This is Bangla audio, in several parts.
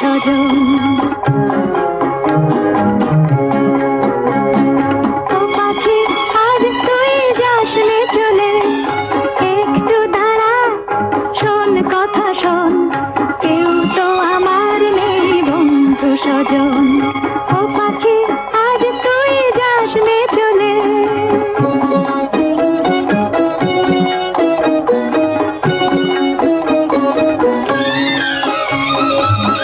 স্বজন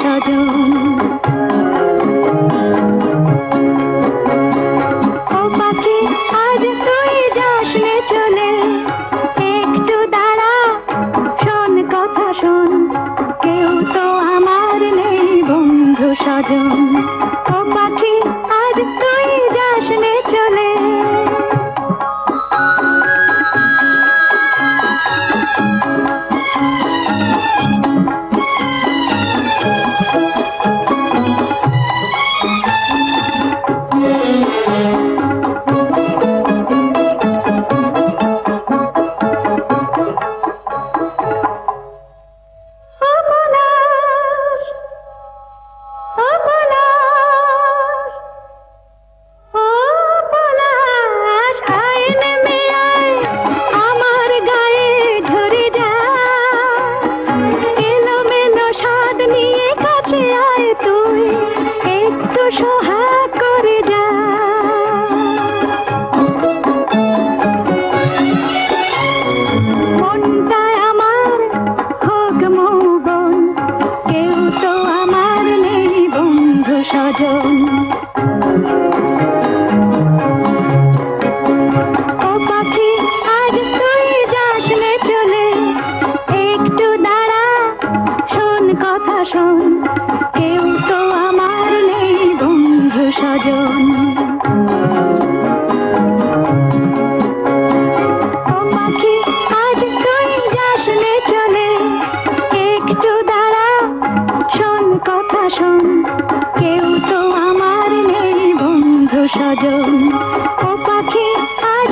স্বজন ও পাখি, আজ তুই যাস চলে। একটু দাঁড়া কথা শোন। কেউ তো আমার নেই বন্ধু স্বজন শোন কেউ তো আমার নেই বন্ধু স্বজন পাখি, আজ তুই যাসনে চলে। একটু দাঁড়া, শোন কথা শোন। স্বজন ও পাখি আজ